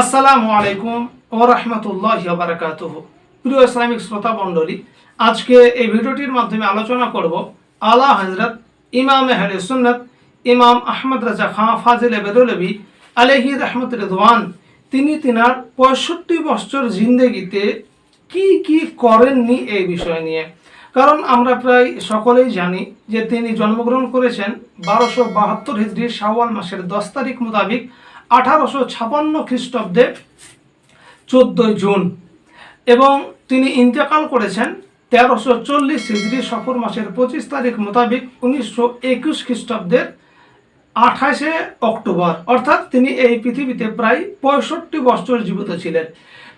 আসসালামু আলাইকুম ও রহমতুল্লাহ বারাকাতুহ। প্রিয় ইসলামিক শ্রোতা মণ্ডলী, আজকে এই ভিডিওটির মাধ্যমে আলোচনা করব আলা হজরত ইমাম আহলে সুন্নত, ইমাম আহমদ রাজা খাঁ ফাজিল বেরুলবি আলহি রহমত রেদওয়ান। তিনি তিনার পঁয়ষট্টি বছর জিন্দেগিতে কি কি করেননি এই বিষয় নিয়ে। কারণ আমরা প্রায় সকলেই জানি যে তিনি জন্মগ্রহণ করেছেন বারোশো বাহাত্তর হিজড়ি শাওয়াল মাসের দশ তারিখ মোতাবিক আঠারোশো ছাপান্ন খ্রিস্টাব্দে চোদ্দোই জুন এবং তিনি ইন্তেকাল করেছেন তেরোশো চল্লিশ হিজড়ি সফর মাসের পঁচিশ তারিখ মোতাবেক উনিশশো একুশ খ্রিস্টাব্দের আঠাশে অক্টোবর। অর্থাৎ তিনি এই পৃথিবীতে প্রায় পঁয়ষট্টি বছর জীবিত ছিলেন।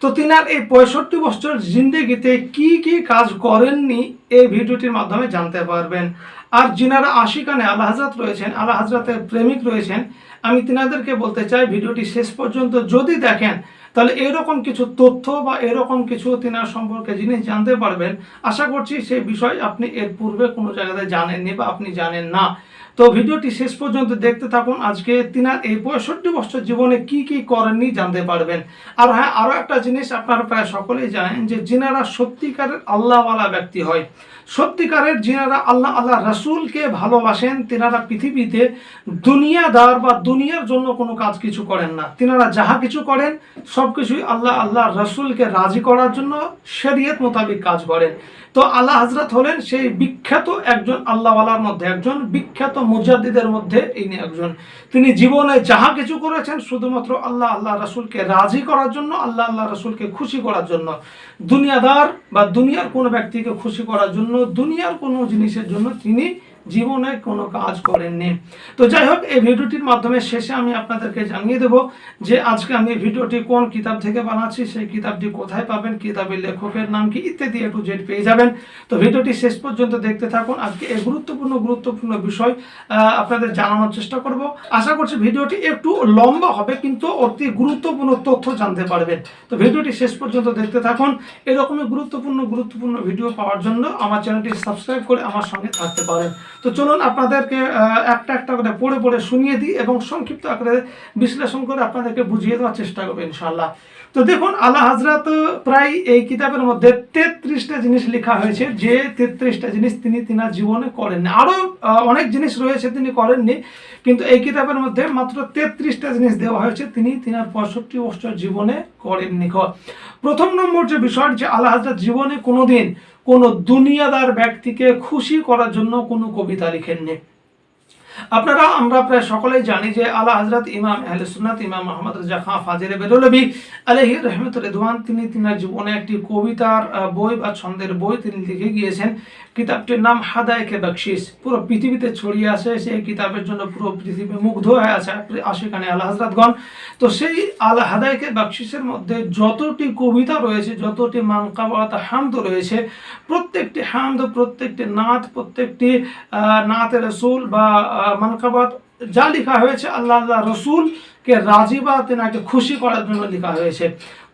তো তিনার এই পঁয়ষট্টি বছর জিন্দেগিতে কি কি কাজ করেননি এই ভিডিওটির মাধ্যমে জানতে পারবেন। আর যিনারা আশিকানে আল্লাহ হাজরাত রয়েছেন আল্লাহ হাজরাতের প্রেমিক রয়েছেন আমি তিনাদেরকে বলতে চাই, ভিডিওটি শেষ পর্যন্ত যদি দেখেন, তাহলে এরকম কিছু তথ্য বা এরকম কিছু তিনার সম্পর্কে জিনিস জানতে পারবেন, আশা করছি সেই বিষয় আপনি এর পূর্বে কোনো জায়গাতে জানেননি বা আপনি জানেন না। তো ভিডিওটি শেষ পর্যন্ত দেখতে থাকুন, আজকে তিনার এই পঁয়ষট্টি বছর জীবনে কি কি করেননি জানতে পারবেন। আর হ্যাঁ আরও একটা জিনিস আপনারা প্রায় সকলেই জানেন যে, যিনারা সত্যিকারের আল্লাহওয়ালা ব্যক্তি হয় সত্যিকারের যিনারা আল্লাহ আল্লাহ রসুলকে ভালোবাসেন, তিনারা পৃথিবীতে দুনিয়াদার বা দুনিয়ার জন্য কোনো কাজ কিছু করেন না। তিনারা যাহা কিছু করেন, সব কিছুই আল্লাহ আল্লাহ রসুলকে রাজি করার জন্য শরীয়ত মোতাবিক কাজ করেন। তো আল্লাহ হজরত হলেন সেই বিখ্যাত একজন আল্লাহওয়ালার মধ্যে একজন, বিখ্যাত মুজাদ্দিদের মধ্যে ইনি একজন। তিনি জীবনে যাহা কিছু করেছেন, শুধুমাত্র আল্লাহ আল্লাহ রসুলকে রাজি করার জন্য, আল্লাহ আল্লাহ রসুলকে খুশি করার জন্য। দুনিয়াদার বা দুনিয়ার কোনো ব্যক্তিকে খুশি করার জন্য দুনিয়ার কোনো জিনিসের জন্য তিনি জীবনে কোনো কাজ করেননি। তো যাই হোক, এই ভিডিওটির মাধ্যমে শেষে আমি আপনাদেরকে জানিয়ে দেব যে আজকে আমি ভিডিওটি কোন কিতাব থেকে বানাচ্ছি, সেই কিতাবটি কোথায় পাবেন, কিতাবের লেখকের নাম কি, ইত্যাদি একটু জেড পেয়ে যাবেন। তো ভিডিওটি শেষ পর্যন্ত দেখতে থাকুন। আজকে এই গুরুত্বপূর্ণ গুরুত্বপূর্ণ বিষয় আপনাদের জানানোর চেষ্টা করব। আশা করছি ভিডিওটি একটু লম্বা হবে, কিন্তু অতি গুরুত্বপূর্ণ তথ্য জানতে পারবেন। তো ভিডিওটি শেষ পর্যন্ত দেখতে থাকুন। এরকমই গুরুত্বপূর্ণ গুরুত্বপূর্ণ ভিডিও পাওয়ার জন্য আমার চ্যানেলটি সাবস্ক্রাইব করে আমার সঙ্গে থাকতে পারেন। তো চলুন আপনাদেরকে একটা একটা করে পড়ে পড়ে শুনিয়ে দিই এবং সংক্ষিপ্ত আকারে বিশ্লেষণ করে আপনাদেরকে বুঝিয়ে দেওয়ার চেষ্টা করব ইনশাল্লাহ তো দেখুন, আল্লাহ হাজরাত প্রায় এই কিতাবের মধ্যে তেত্রিশটা জিনিস লেখা হয়েছে। যে তেত্রিশটা জিনিস তিনি তিনার জীবনে করেননি। আরও অনেক জিনিস রয়েছে তিনি করেননি, কিন্তু এই কিতাবের মধ্যে মাত্র তেত্রিশটা জিনিস দেওয়া হয়েছে। তিনি তিনার পঁয়ষট্টি বছর জীবনে করেননি। প্রথম নম্বর যে বিষয়, যে আল্লাহ হাজরাত জীবনে কোনোদিন কোনো দুনিয়াদার ব্যক্তিকে খুশি করার জন্য কোনো কবিতা লিখেননি। আপনারা, আমরা প্রায় সকলেই জানি যে আলা হজরত ইমাম আহলে সুন্নাত, ইমাম মোহাম্মদ রাজা খাঁ ফাজিরে বেরোলবি আলহি রহমত রেদওয়ান, তিনি তিনার জীবনে একটি কবিতার বই বা ছন্দের বই তিনি লিখে গিয়েছেন। কিতাবটির নাম হাদায়কে বকশিস। পুরো পৃথিবীতে ছড়িয়ে আসে সেই কিতাবের জন্য পুরো পৃথিবী মুগ্ধ হয়ে আছে। আশেখানে আল্লাহ হজরতগণ। তো সেই আল হাদায়কে বকশিসের মধ্যে যতটি কবিতা রয়েছে, যতটি মাংকাবাত হামদ রয়েছে, প্রত্যেকটি হামদ, প্রত্যেকটি নাথ প্রত্যেকটি নাথের রসুল বা মানকাবাত যা লেখা হয়েছে আল্লাহ আল্লাহ রসুলকে রাজি বা তেনাকে খুশি করার জন্য লেখা হয়েছে।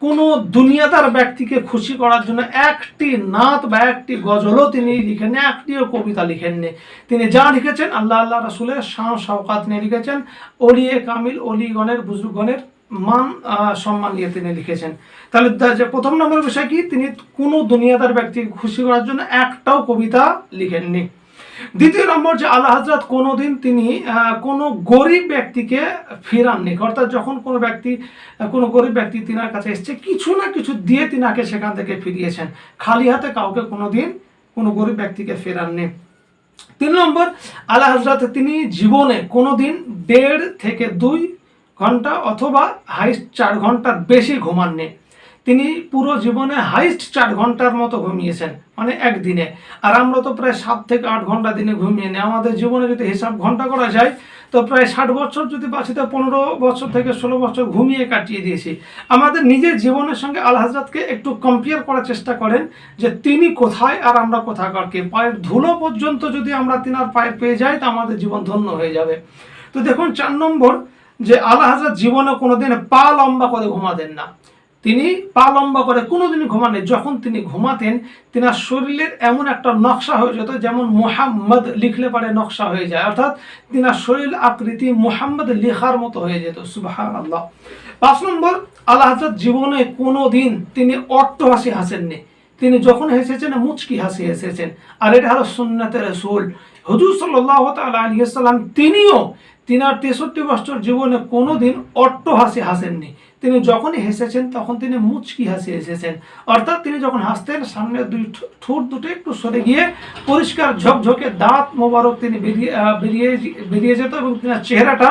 কোনো দুনিয়াদার ব্যক্তিকে খুশি করার জন্য একটি নাত বা একটি গজলও তিনি লিখেননি, একটিও কবিতা লিখেননি। তিনি যা লিখেছেন আল্লাহ আল্লাহ রসুলের শাহ শওকাত নিয়ে লিখেছেন অলিয়ে কামিল অলিগণের বুজুর্গণের মান সম্মান নিয়ে তিনি লিখেছেন। তাহলে যে প্রথম নম্বর বিষয় কি? তিনি কোনো দুনিয়াদার ব্যক্তিকে খুশি করার জন্য একটাও কবিতা লিখেননি। দ্বিতীয় নম্বর যে আল্লাহ হজরত কোনোদিন তিনি কোনো গরিব ব্যক্তিকে ফেরাননি। অর্থাৎ যখন কোনো ব্যক্তি, কোনো গরিব ব্যক্তি তিনার কাছে এসছে, কিছু না কিছু দিয়ে তিনাকে সেখান থেকে ফিরিয়েছেন। খালি হাতে কাউকে কোনোদিন কোনো গরিব ব্যক্তিকে ফেরাননি। তিন নম্বর, আল্লাহ হজরত তিনি জীবনে কোনোদিন দেড় থেকে দুই ঘণ্টা অথবা হাইস্ট চার ঘণ্টার বেশি ঘুমাননি। তিনি পুরো জীবনে হাইস্ট চার ঘণ্টার মতো ঘুমিয়েছেন মানে একদিনে। আর আমরা তো প্রায় সাত থেকে আট ঘণ্টা দিনে ঘুমিয়ে নিই। আমাদের জীবনে যদি হিসাব ঘণ্টা করা যায়, তো প্রায় ষাট বছর যদি বাঁচি, তো পনেরো বছর থেকে ষোলো বছর ঘুমিয়ে কাটিয়ে দিয়েছি। আমাদের নিজের জীবনের সঙ্গে আল হাজরাতকে একটু কম্পেয়ার করার চেষ্টা করেন যে তিনি কোথায় আর আমরা কোথাকার কে। পায়ের ধুলো পর্যন্ত যদি আমরা তিনার পায়ে পেয়ে যাই, তো আমাদের জীবন ধন্য হয়ে যাবে। তো দেখুন, চার নম্বর যে আল্লাহ হাজরত জীবনে কোনোদিন পা লম্বা করে ঘুমাতেন না। তিনি পা লম্বা করে কোনোদিনই ঘুমাননি। যখন তিনি ঘুমাতেন, তিনার শরীরের এমন একটা নকশা হয়ে যেত যেমন মোহাম্মদ লিখলে পারে নকশা হয়ে যায়। অর্থাৎ তিনার শরীর আকৃতি মোহাম্মদ লেখার মতো হয়ে যেত। সুবাহ আল্লাহ পাঁচ নম্বর, আল্লাহ হাজরত জীবনে কোনো দিন তিনি অট্ট হাসি হাসেননি। তিনি যখন হেসেছেন, মুচকি হাসি হেসেছেন। আর এটা হলো সুন্নাতে রসুল। হুজুর সাল্লাহ তাল আলিয়াল্লাম তিনিও তিনার তেষট্টি বছর জীবনে কোনো দিন অট্ট হাসি হাসেননি। তিনি যখনই হেসেছেন, তখন তিনি মুচকি হাসি হেসেছেন। অর্থাৎ তিনি যখন হাসতেন, সামনে দুই ঠোঁট দুটো একটু সরে গিয়ে পরিষ্কার ঝকঝকে দাঁত মোবারক তিনি বেরিয়ে বেরিয়ে যেত এবং তিনার চেহারাটা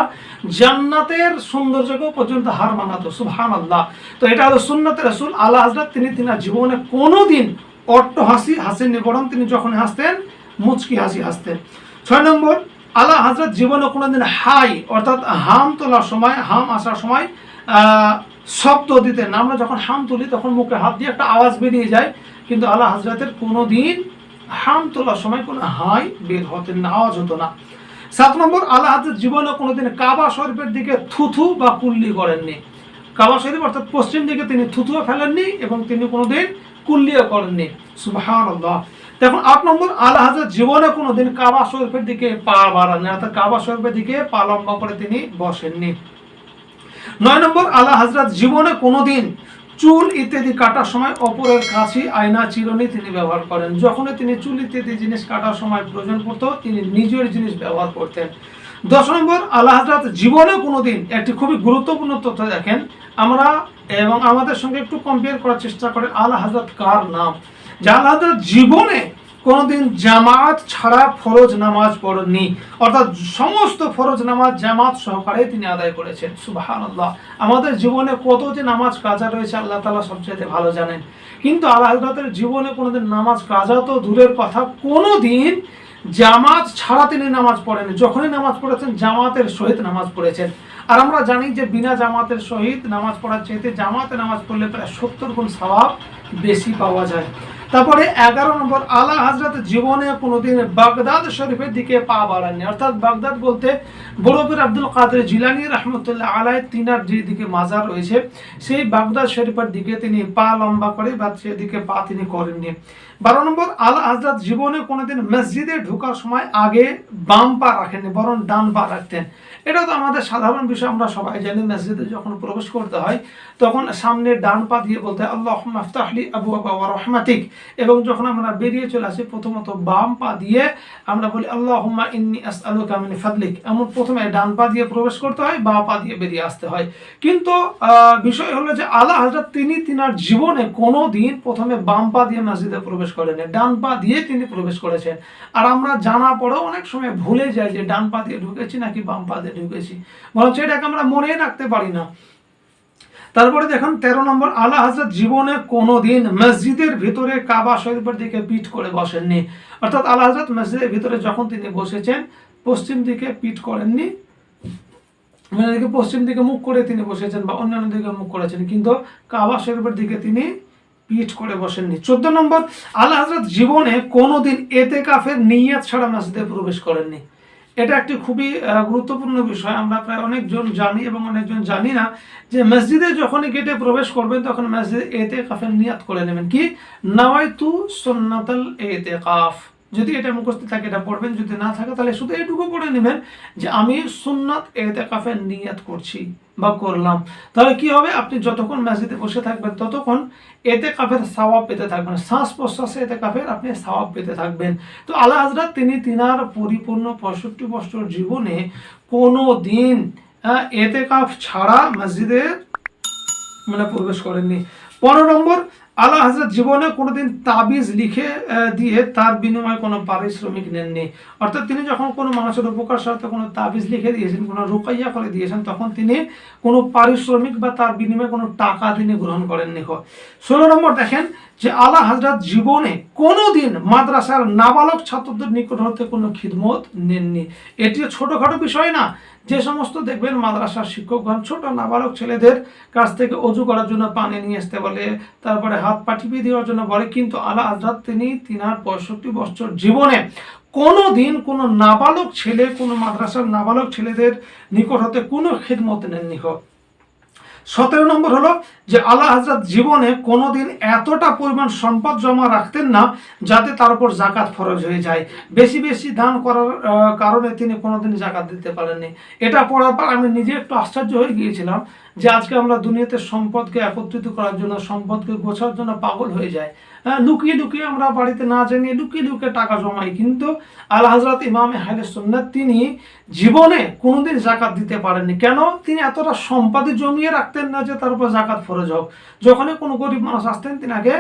জান্নাতের সৌন্দর্যকেও পর্যন্ত হার মানাতো। সুহান আল্লাহ তো এটা হলো সুন্নতের রসুল। আল্লাহ হাজরত তিনি তিনার জীবনে কোনো দিন অট্ট হাসি হাসেননি, বরং তিনি যখন হাসতেন, মুচকি হাসি হাসতেন। ছয় নম্বর আল্লাহ হাজরত জীবনে কোনোদিন হাই, অর্থাৎ হাম তোলার সময়, হাম আসার সময় শব্দ দিতেন না। আমরা যখন হাম তুলি, তখন মুখে হাত দিয়ে একটা আওয়াজ বেরিয়ে যায়। কিন্তু আল্লাহ হাজরতের কোনো দিন হাম তোলার সময় কোনো হাই বের হতেন না, আওয়াজ হতো না। সাত নম্বর, আল্লাহ হাজরত জীবনে কোনোদিন কাবা শরীফের দিকে থুথু বা কুল্লি করেননি। কাবা শরীফ, অর্থাৎ পশ্চিম দিকে তিনি থুথুও ফেলেননি এবং তিনি কোনোদিন কুল্লিও করেননি। সুবাহান আল্লাহ দেখুন, আট নম্বর আল্লাহ হাজরত জীবনে কোনোদিন কাবা শরীফের দিকে পা বাড়াননি, অর্থাৎ কাবা শরীফের দিকে পা লম্বা করে তিনি বসেননি। নয় নম্বর আল্লাহ হাজরাত জীবনে কোনোদিন চুল ইত্যাদি কাটার সময় অপরের কাছে আয়না চিরুনি তিনি ব্যবহার করেন। যখনই তিনি চুল ইত্যাদি জিনিস কাটার সময় প্রয়োজন পড়তো, তিনি নিজের জিনিস ব্যবহার করতেন। দশ নম্বর আল্লাহ হাজরাত জীবনে কোনোদিন একটি খুবই গুরুত্বপূর্ণ তথ্য দেখেন। আমরা এবং আমাদের সঙ্গে একটু কম্পেয়ার করার চেষ্টা করেন আল্লাহ হাজরাত কার নাম? যে আল্লাহ জীবনে কোনোদিন জামাত ছাড়া ফরজ নামাজ পড়েননি। অর্থাৎ সমস্ত ফরজ নামাজ জামাত সহকারে তিনি আদায় করেছেন। সুবাহান আল্লাহ আমাদের জীবনে কত যে নামাজ কাজা রয়েছে, আল্লাহ তালা সবচেয়ে ভালো জানেন। কিন্তু আল্লাহ হজরতের জীবনে কোনোদিন নামাজ কাজা তো দূরের কথা কোনো দিন জামাত ছাড়া তিনি নামাজ পড়েন যখনই নামাজ পড়েছেন, জামাতের সহিত নামাজ পড়েছেন। আর আমরা জানি যে বিনা জামাতের সহিত নামাজ পড়ার চাইতে জামাতে নামাজ পড়লে প্রায় সত্তর গুণ স্বভাব বেশি পাওয়া যায়। তারপরে এগারো নম্বর আলা হাজরত জীবনে কোনোদিন বাগদাদ শরীফের দিকে পা বাড়াননি। অর্থাৎ বাগদাদ বলতে বড়পীর আব্দুল কাদের জিলানি রহমতুল্লাহ আলায় তিনার যে দিকে মাজার রয়েছে, সেই বাগদাদ শরীফের দিকে তিনি পা লম্বা করে বা সেদিকে পা তিনি করেননি। বারো নম্বর আলা হাজরত জীবনে কোনোদিন মসজিদে ঢোকার সময় আগে বাম পা রাখেননি, বরং ডান পা রাখতেন। এটা তো আমাদের সাধারণ বিষয়, আমরা সবাই জানি মসজিদে যখন প্রবেশ করতে হয়, তখন সামনে ডান পা দিয়ে বলতে আল্লাহ মাফতাহলি আবু আবা রহমাতিক। এবং যখন আমরা বেরিয়ে চলে আসি, প্রথমত বাম পা দিয়ে আমরা বলি আল্লাহ ইন্নি আস আলু কামিনী ফাদলিক। এমন প্রথমে ডান পা দিয়ে প্রবেশ করতে হয়, বা পা দিয়ে বেরিয়ে আসতে হয়। কিন্তু বিষয় হলো যে আল্লাহ হাজরত তিনি তিনার জীবনে কোনো দিন প্রথমে বাম পা দিয়ে মসজিদে প্রবেশ করেন ডান পা দিয়ে তিনি প্রবেশ করেছেন। আর আমরা জানা পরেও অনেক সময় ভুলে যাই যে ডান পা দিয়ে ঢুকেছি নাকি বাম পা দিয়ে ঢুকেছি। বরঞ্চ এটাকে আমরা মনে রাখতে পারি না। তারপরে দেখুন, তেরো নম্বর, আল্লাহ হাজরত জীবনে কোনো দিন মসজিদের ভিতরে কাবা শরীফের দিকে পিঠ করে বসেননি। অর্থাৎ আল্লাহ হাজরত মসজিদের ভিতরে যখন তিনি বসেছেন, পশ্চিম দিকে পিঠ করেননি। মানে পশ্চিম দিকে মুখ করে তিনি বসেছেন বা অন্যান্য দিকে মুখ করেছেন। কিন্তু কাবা শরীফের দিকে তিনি পিঠ করে বসেননি। চোদ্দ নম্বর, আল্লাহ হাজরত জীবনে কোনোদিন এতে কাফের নিয়াত ছাড়া মসজিদে প্রবেশ করেননি। এটা একটি খুবই গুরুত্বপূর্ণ বিষয়। আমরা প্রায় অনেকজন জানি এবং অনেকজন জানি না যে মসজিদে যখনই গেটে প্রবেশ করবেন, তখন মসজিদে এতে কাফের নিয়াত করে নেবেন। কি? নাওয়াইতু সন্নাতাল এতে কাফ যদি এটা মুখস্থ থাকে, এটা পড়বেন, যদি না থাকে, তাহলে শুধু এটুকু পড়ে নেবেন যে আমি সুন্নাত এতে কাফের নিয়াত করছি বা করলাম। তাহলে কি হবে? আপনি যতক্ষণ মসজিদে বসে থাকবেন, ততক্ষণ এতে কাফের সাওয়াব পেতে থাকবেন। শ্বাস প্রশ্বাসে এতে কাফের আপনি সাওয়াব পেতে থাকবেন। তো আল্লাহ হাজরত তিনি তিনার পরিপূর্ণ পঁয়ষট্টি বছর জীবনে কোনো দিন এতে কাফ ছাড়া মসজিদে মানে প্রবেশ করেননি। পনেরো নম্বর আল্লাহ হাজরত জীবনে কোনোদিন তাবিজ লিখে দিয়ে তার বিনিময়ে কোনো পারিশ্রমিক নেননি। অর্থাৎ তিনি যখন কোনো মানুষের উপকার স্বার্থে কোনো তাবিজ লিখে দিয়েছেন, কোনো রুকাইয়া করে দিয়েছেন, তখন তিনি কোনো পারিশ্রমিক বা তার বিনিময়ে কোনো টাকা তিনি গ্রহণ করেননি। ষোলো নম্বর দেখেন যে আল্লাহ হাজরত জীবনে কোনো দিন মাদ্রাসার নাবালক ছাত্রদের নিকট হতে কোনো খিদমত নেননি। এটিও ছোটোখাটো বিষয় না। যে সমস্ত দেখবেন মাদ্রাসার শিক্ষকগণ ছোট নাবালক ছেলেদের কাছ থেকে অজু করার জন্য পানি নিয়ে আসতে বলে, তারপরে হাত পাঠিয়ে দেওয়ার জন্য বলে কিন্তু আলা আজাদ তিনি তিনার পঁয়ষট্টি বছর জীবনে কোনো দিন কোনো নাবালক ছেলে, কোনো মাদ্রাসার নাবালক ছেলেদের নিকট হতে কোনো খেদমত নেননি হোক। সতেরো নম্বর হলো যে আল্লাহ হাজরত জীবনে কোনো দিন এতটা পরিমাণ সম্পদ জমা রাখতেন না যাতে তার উপর জাকাত ফরজ হয়ে যায়। বেশি বেশি দান করার কারণে তিনি কোনোদিন জাকাত দিতে পারেননি। এটা পড়ার পর আমি নিজে একটু আশ্চর্য হয়ে গিয়েছিলাম যে আজকে আমরা দুনিয়াতে সম্পদকে একত্রিত করার জন্য, সম্পদকে গোছার জন্য পাগল হয়ে যায় লুকিয়ে লুকিয়ে আমরা বাড়িতে না জানিয়ে লুকিয়ে লুকিয়ে টাকা জমাই। কিন্তু আল হজরত ইমামে হাইলে সুন্নাত তিনি জীবনে কোনোদিন জাকাত দিতে পারেননি। কেন? তিনি এতটা সম্পদে জমিয়ে রাখতেন না যে তার উপর জাকাত ফরজ হোক। যখনই কোনো গরিব মানুষ আসতেন, তিনি আগে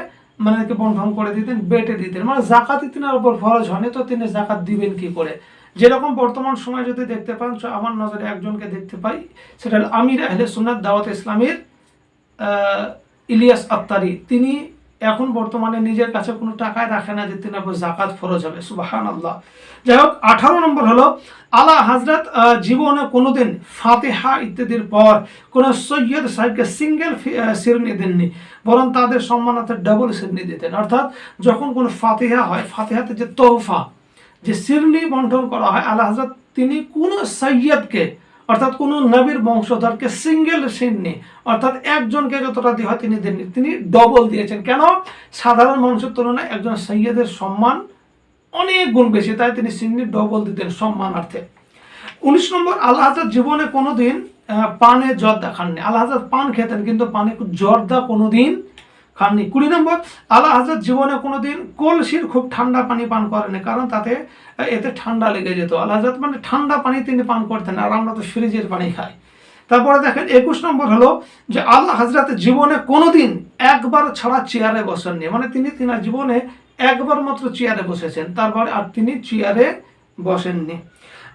মানে কি বন্টন করে দিতেন, বেটে দিতেন। মানে জাকাতই তিনার উপর ফরজ হয়নি, তো তিনি জাকাত দিবেন কি করে? যেরকম বর্তমান সময় যদি দেখতে পান আমার নজরে একজনকে দেখতে পাই, সেটা আমির আহলে সুন্নাত দাওয়াত ইসলামের ইলিয়াস আত্তারি। তিনি এখন বর্তমানে নিজের কাছে কোনো টাকায় রাখে না যে তিনি আবার জাকাত ফরজ হবে। সুবাহান আল্লাহ যাই হোক, আঠারো নম্বর হলো আলা হাজরত জীবনে কোনোদিন ফাতেহা ইত্যাদির পর কোন সৈয়দ সাহেবকে সিঙ্গেল সিরনি দেননি, বরং তাদের সম্মানার্থে ডাবল সিরনি দিতেন। অর্থাৎ যখন কোনো ফাতেহা হয়, ফাতেহাতে যে তোহফা, যে সিরনি বন্টন করা হয় আলা হাজরত তিনি কোন সৈয়দকে অর্থাৎ কোন নবীর বংশধরকে সিঙ্গেল সিন্নি অর্থাৎ একজনকে যতটা দেওয়া তিনি দেননি। তিনি ডবল দিয়েছেন। কেন? সাধারণ মানুষের তুলনায় একজন সৈয়দের সম্মান অনেক গুণ বেশি তাই তিনি সিন্নি ডবল দিতেন সম্মানার্থে। উনিশ নম্বর আল্লাহ জীবনে কোনোদিন আহ, পানে জর্দা খাননি আল্লাহ পান খেতেন কিন্তু পানে জর্দা কোনোদিন খাননি কুড়ি নম্বর, আল্লাহ হাজার জীবনে কোনোদিন কলসির খুব ঠান্ডা পানি পান করেনি কারণ তাতে এতে ঠান্ডা লেগে যেত। আল্লাহ হাজার মানে ঠান্ডা পানি তিনি পান করতেন, আর আমরা তো ফ্রিজের পানি খাই। তারপরে দেখেন, একুশ নম্বর হলো যে আল্লাহ হাজরাত জীবনে কোনোদিন একবার ছাড়া চেয়ারে বসেননি। মানে তিনি তিনার জীবনে একবার মাত্র চেয়ারে বসেছেন, তারপরে আর তিনি চেয়ারে বসেননি।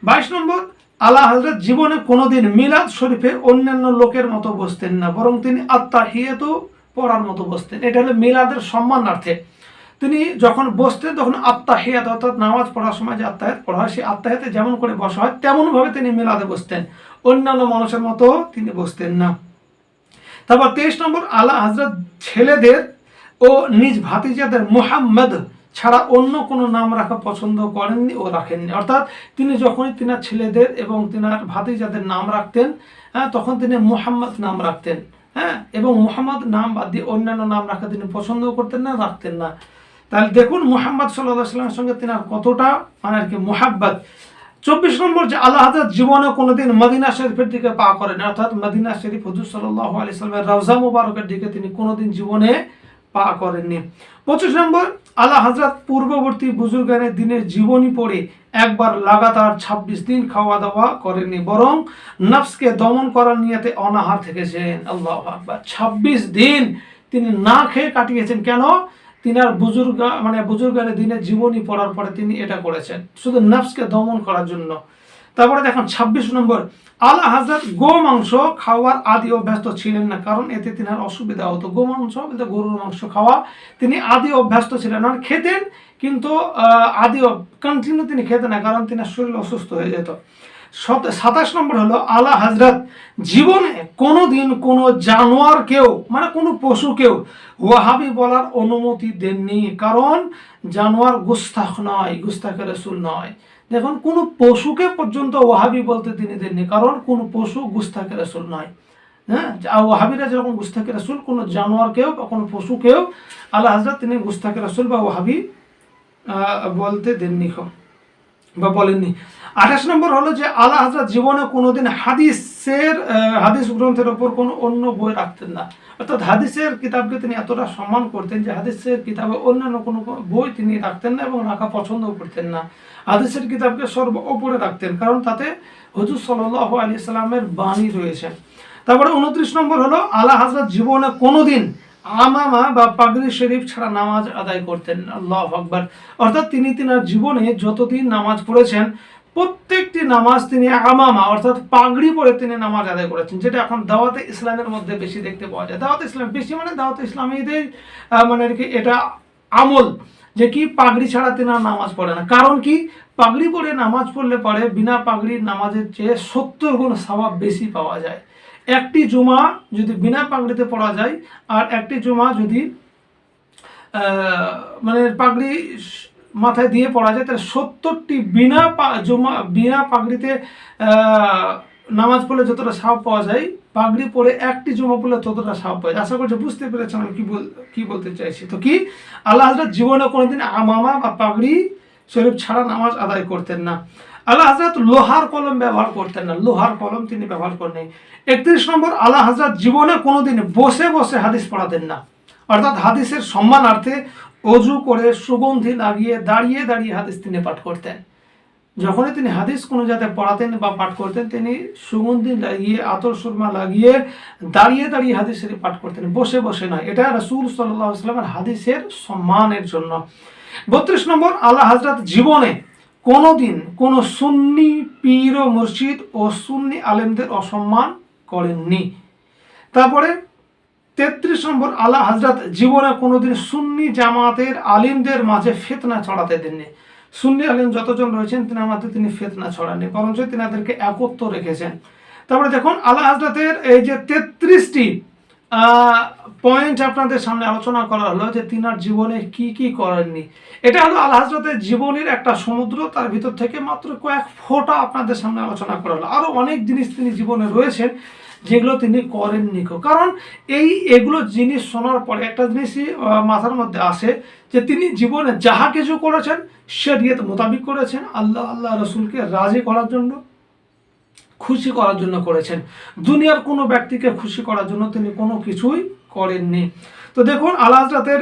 বাইশ নম্বর, আল্লাহ হজরত জীবনে কোনোদিন মিলাদ শরীফে অন্যান্য লোকের মতো বসতেন না, বরং তিনি আত্মাহিয়াত পড়ার মতো বসতেন। এটা হলো মিলাদের সম্মানার্থে। তিনি যখন বসতেন, তখন আত্মাহিয়াত, অর্থাৎ নামাজ পড়ার সময় যে আত্মাহাত পড়া হয়, সেই আত্মাহাতে যেমন করে বসা হয়, তেমনভাবে তিনি মিলাদে বসতেন। অন্যান্য মানুষের মতো তিনি বসতেন না। তারপর তেইশ নম্বর, আলা হজরত ছেলেদের ও নিজ ভাতিজাদের মোহাম্মদ ছাড়া অন্য কোনো নাম রাখা পছন্দ করেননি ও রাখেননি। অর্থাৎ তিনি যখনই তিনার ছেলেদের এবং তিনার ভাতিজাদের নাম রাখতেন হ্যাঁ তখন তিনি মোহাম্মদ নাম রাখতেন। হ্যাঁ? এবং মোহাম্মদ নাম বাদ দিয়ে অন্যান্য নাম রাখা তিনি পছন্দও করতেন না, রাখতেন না। তাহলে দেখুন মোহাম্মদ সাল্লাহ সাল্লামের সঙ্গে আর কতটা মানে আর কি মোহাব্বত। চব্বিশ নম্বর যে আল্লাহ জীবনে কোনোদিন মদিনা শরীফের দিকে পা করেন অর্থাৎ মদিনা শরীফ হজুর সাল্লাহ আলি সাল্লামের রওজা মুবারকের দিকে তিনি কোনোদিন জীবনে পা করেননি। পঁচিশ নম্বর আল্লাহ হাজরাত পূর্ববর্তী বুজুর্গানের দিনের জীবনী পড়ে একবার লাগাতার ২৬ দিন খাওয়া দাওয়া করেননি, বরং নফসকে দমন করার নিয়তে অনাহার থেকেছেন। আল্লাহ আকবার। ২৬ দিন তিনি না খেয়ে কাটিয়েছেন, কেন? তিনার বুজুর্গ মানে বুজুর্গানের দিনের জীবনী পড়ার পরে তিনি এটা করেছেন, শুধু নফসকে দমন করার জন্য। তারপরে দেখুন, ছাব্বিশ নম্বর আল্লাহ হাজরত গো মাংস খাওয়ার আদি অভ্যস্ত ছিলেন না, কারণ এতে তিনার অসুবিধা হতো। গো মাংস বলতে গরুর মাংস খাওয়া, তিনি আদি অভ্যস্ত ছিলেন না। খেতেন, কিন্তু আদি কন্টিনিউ তিনি খেতেন না, কারণ তিনার শরীর অসুস্থ হয়ে যেত। সত- সাতাশ নম্বর হলো আলা হজরত জীবনে কোনো দিন কোনো জানোয়ারকেও মানে কোনো পশুকেও ওয়াহাবি বলার অনুমতি দেননি, কারণ জানোয়ার গুস্তাখ নয় গুস্তাখে রসুল নয়। দেখুন, কোনো পশুকে পর্যন্ত ওয়াহাবি বলতে তিনি দেননি, কারণ কোনো পশু গুস্তাকে রসুল নয়। হ্যাঁ? ওয়াহাবিরা যেরকম গুস্তাকে রসুল, কোনো জানোয়ারকেও বা কোনো পশুকেও আল্লাহ হাজরা তিনি গুস্তাকে রসুল বা ওয়াহাবি বলতে দেননি বা বলেননি। আঠাশ নম্বর হলো যে আল্লাহ হাজরত জীবনে কোনোদিন হাদিসের হাদিস গ্রন্থের ওপর কোনো অন্য বই রাখতেন না। অর্থাৎ হাদিসের কিতাবকে তিনি এতটা সম্মান করতেন যে হাদিসের কিতাবে অন্যান্য কোনো বই তিনি রাখতেন না এবং রাখা পছন্দও করতেন না। হাদিসের কিতাবকে সর্ব ওপরে রাখতেন, কারণ তাতে হজুর সাল্লাহ আলি সাল্লামের বাণী রয়েছে। তারপরে উনত্রিশ নম্বর হলো, আল্লাহ হাজরত জীবনে কোনোদিন আমামা বা পাগড়ি শরীফ ছাড়া নামাজ আদায় করতেন আল্লাহ আকবর। অর্থাৎ তিনি তিনার জীবনে যতদিন নামাজ পড়েছেন, প্রত্যেকটি নামাজ তিনি আমামা, অর্থাৎ পাগড়ি পরে তিনি নামাজ আদায় করেছেন, যেটা এখন দাওয়াতে ইসলামের মধ্যে বেশি দেখতে পাওয়া যায়। দাওয়াতে ইসলাম বেশি মানে দাওয়াতে ইসলামীদের মানে আর কি এটা আমল, যে কি পাগড়ি ছাড়া তিনি আর নামাজ পড়ে না। কারণ কি? পাগড়ি পরে নামাজ পড়লে পরে বিনা পাগড়ির নামাজের চেয়ে সত্তর গুণ স্বভাব বেশি পাওয়া যায়। একটি জুমা যদি বিনা পাগড়িতে পড়া যায়, আর একটি জুমা যদি মানে পাগড়ি মাথায় দিয়ে পড়া যায়, তাহলে সত্তরটি বিনা জুমা, বিনা পাগড়িতে নামাজ পড়লে যতটা সাপ পাওয়া যায়, পাগড়ি পরে একটি জুমা পড়লে ততটা সাপ পাওয়া যায়। আশা করছি বুঝতে পেরেছেন আমি কি বলতে চাইছি। তো কি? আল্লাহ হাজরত জীবনে কোনোদিন আমামা বা পাগড়ি শরীফ ছাড়া নামাজ আদায় করতেন না। আল্লাহ হাজরত লোহার কলম ব্যবহার করতেন না, লোহার কলম তিনি ব্যবহার করেন একত্রিশ নম্বর, আল্লাহ হাজরত জীবনে কোনোদিন বসে বসে হাদিস পড়াতেন না। অর্থাৎ হাদিসের সম্মানার্থে অজু করে সুগন্ধি লাগিয়ে দাঁড়িয়ে দাঁড়িয়ে হাদিস তিনি পাঠ করতেন। যখনই তিনি হাদিস কোনো জায়গায় পড়াতেন বা পাঠ করতেন, তিনি সুগন্ধি লাগিয়ে, আতর সুরমা লাগিয়ে দাঁড়িয়ে দাঁড়িয়ে হাদিস পাঠ করতেন, বসে বসে নয়। এটা রসুল সাল্লাহ আসলামের হাদিসের সম্মানের জন্য। বত্রিশ নম্বর, আল্লাহ হাজরত জীবনে কোনোদিন কোনো সুন্নি পীর ও মুর্শিদ ও সুন্নি আলেমদের অসম্মান করেননি। তারপরে তেত্রিশ নম্বর, আল্লাহ হাজরত জীবনে কোনোদিন সুন্নি জামাতের আলিমদের মাঝে ফেতনা ছড়াতে দেননি। সুন্নি আলিম যতজন রয়েছেন তিনার মাঝে তিনি ফেতনা ছড়াননি, বরঞ্চ তিনাদেরকে একত্র রেখেছেন। তারপরে দেখুন, আল্লাহ হাজরতের এই যে তেত্রিশটি পয়েন্ট আপনাদের সামনে আলোচনা করা হলো যে তিনার জীবনে কি কি করেননি। এটা হলো আল্লাহ হাজরতের জীবনের একটা সমুদ্র, তার ভিতর থেকে মাত্র কয়েক ফোঁটা আপনাদের সামনে আলোচনা করা হলো। আরও অনেক জিনিস তিনি জীবনে রয়েছেন যেগুলো তিনি করেননি। কারণ এই এগুলো জিনিস শোনার পরে একটা জিনিসই মাথার মধ্যে আসে যে তিনি জীবনে যাহা কিছু করেছেন সে শরীয়ত মোতাবিক করেছেন, আল্লাহ আল্লাহ রসুলকে রাজি করার জন্য, খুশি করার জন্য করেছেন। দুনিয়ার কোনো ব্যক্তিকে খুশি করার জন্য তিনি কোনো কিছুই করেননি। তো দেখুন আল্লাহ হজরতের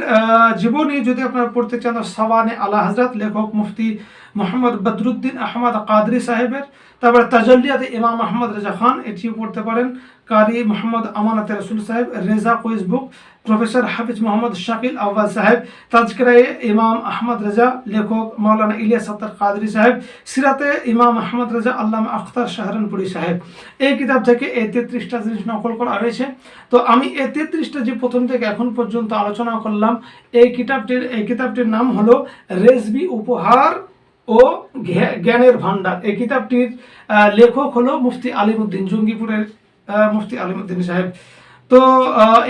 জীবনী যদি আপনারা পড়তে চান সাবানে আল্লাহ হজরত লেখক মুফতি মোহাম্মদ বদরুদ্দিন আহমদ কাদরি সাহেবের। তারপরে তাজল্লিয়াতে ইমাম আহমদ রেজা খান, এটিও পড়তে পারেন। কারি Mohammad Amanat Rasul Saheb, Reza quiz book professor Hafiz Mohammad Shakil Abbas Saheb, Tazkiraye Imam Ahmad Reza, লেখক মৌলানা ইলিয়াস সত্তর কাদরি সাহেব, সিরাতে ইমাম আহমদ রেজা আল্লামা আখতার শাহরানপুরি সাহেব। এই কিতাব থেকে এই তেত্রিশটা জিনিস নকল করা হয়েছে। তো আমি এই তেত্রিশটা যে প্রথম থেকে এখন পর্যন্ত আলোচনা করলাম, এই কিতাবটির এই কিতাবটির নাম হলো রেজবি উপহার ও জ্ঞানের ভান্ডার এই কিতাবটির লেখক হলো মুফতি আলিমুদ্দিন জঙ্গিপুরের মুফতি আলিমুদ্দিন সাহেব। তো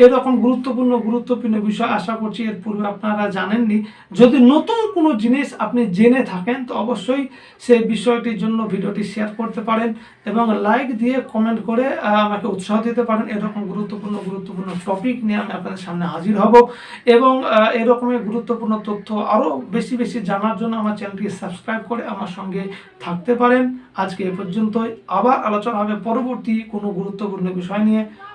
এরকম গুরুত্বপূর্ণ গুরুত্বপূর্ণ বিষয় আশা করছি এর পূর্বে আপনারা জানেননি। যদি নতুন কোনো জিনিস আপনি জেনে থাকেন, তো অবশ্যই সেই বিষয়টির জন্য ভিডিওটি শেয়ার করতে পারেন এবং লাইক দিয়ে কমেন্ট করে আমাকে উৎসাহ দিতে পারেন। এরকম গুরুত্বপূর্ণ গুরুত্বপূর্ণ টপিক নিয়ে আমি আপনাদের সামনে হাজির হব এবং এরকমের গুরুত্বপূর্ণ তথ্য আরও বেশি বেশি জানার জন্য আমার চ্যানেলটি সাবস্ক্রাইব করে আমার সঙ্গে থাকতে পারেন। আজকে এ পর্যন্তই। আবার আলোচনা হবে পরবর্তী কোনো গুরুত্বপূর্ণ বিষয় নিয়ে।